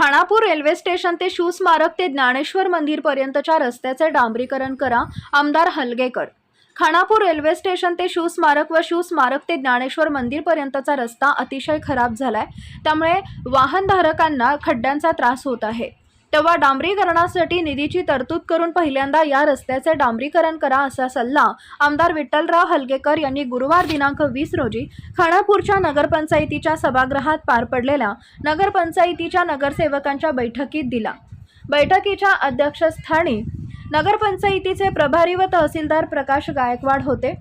Khanapur railway station ते शू स्मारक ते ज्ञानेश्वर मंदिरपर्यंतच्या रस्त्याचे डांबरीकरण करा आमदार हलगेकर. खानापूर रेल्वे स्टेशन ते शिव स्मारक व शिव स्मारक ते ज्ञानेश्वर मंदिरपर्यंतचा रस्ता अतिशय खराब झालाय. त्यामुळे वाहनधारकांना खड्ड्यांचा त्रास होत आहे. तेव्हा डांबरीकरणासाठी निधीची तरतूद करून पहिल्यांदा या रस्त्याचे डांबरीकरण करा असा सल्ला आमदार विठ्ठलराव हलगेकर यांनी गुरुवार दिनांक वीस रोजी खानापूरच्या नगरपंचायतीच्या सभागृहात पार पडलेल्या नगरपंचायतीच्या नगरसेवकांच्या बैठकीत दिला. बैठकीच्या अध्यक्षस्थानी नगरपंचायतीचे प्रभारी व तहसीलदार प्रकाश गायकवाड होते.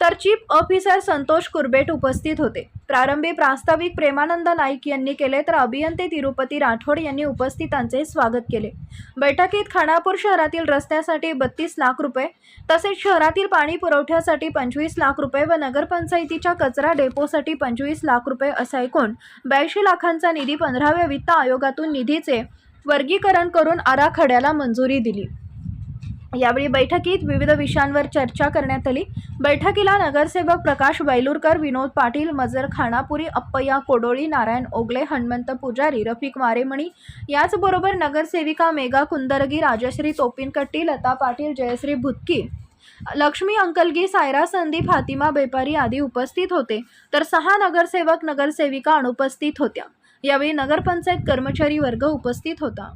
तर चीफ ऑफिसर संतोष कुरबेट उपस्थित होते. प्रारंभी प्रास्ताविक प्रेमानंद नाईक यांनी केले तर अभियंते तिरुपती राठोड यांनी उपस्थितांचे स्वागत केले. बैठकीत खानापूर शहरातील रस्त्यासाठी बत्तीस लाख रुपये तसेच शहरातील पाणी पुरवठ्यासाठी पंचवीस लाख रुपये व नगरपंचायतीच्या कचरा डेपोसाठी पंचवीस लाख रुपये असा एकूण ब्याऐंशी लाखांचा निधी पंधराव्या वित्त आयोगातून निधीचे वर्गीकरण करून आराखड्याला मंजुरी दिली. यावेळी बैठकीत विविध विषयांवर चर्चा करण्यात आली. बैठकीला नगरसेवक प्रकाश बैलूरकर विनोद पाटील मजर खानापुरी अप्पया कोडोळी नारायण ओगले हनुमंत पुजारी रफिक मारेमणी याचबरोबर नगरसेविका मेघा कुंदरगी राजश्री तोपिनकट्टी लता पाटील जयश्री भुतकी लक्ष्मी अंकलगी सायरा संदीप हातिमा बेपारी आदी उपस्थित होते. तर सहा नगरसेवक नगरसेविका अनुपस्थित होत्या. यावेळी नगरपंचायत कर्मचारी वर्ग उपस्थित होता.